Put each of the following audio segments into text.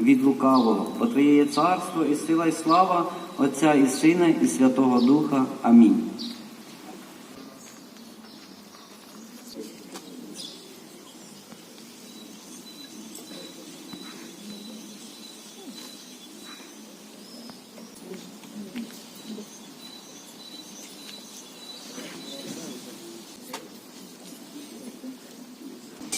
від лукавого. Бо Твоє є царство і сила, і слава Отця і Сина, і Святого Духа. Амінь.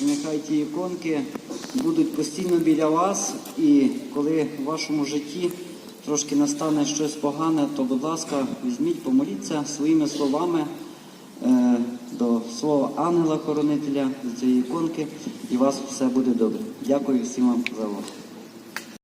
Нехай ті іконки будуть постійно біля вас, і коли в вашому житті трошки настане щось погане, то, будь ласка, візьміть, помоліться своїми словами е, до слова ангела-хоронителя до цієї іконки, і у вас все буде добре. Дякую всім вам за увагу.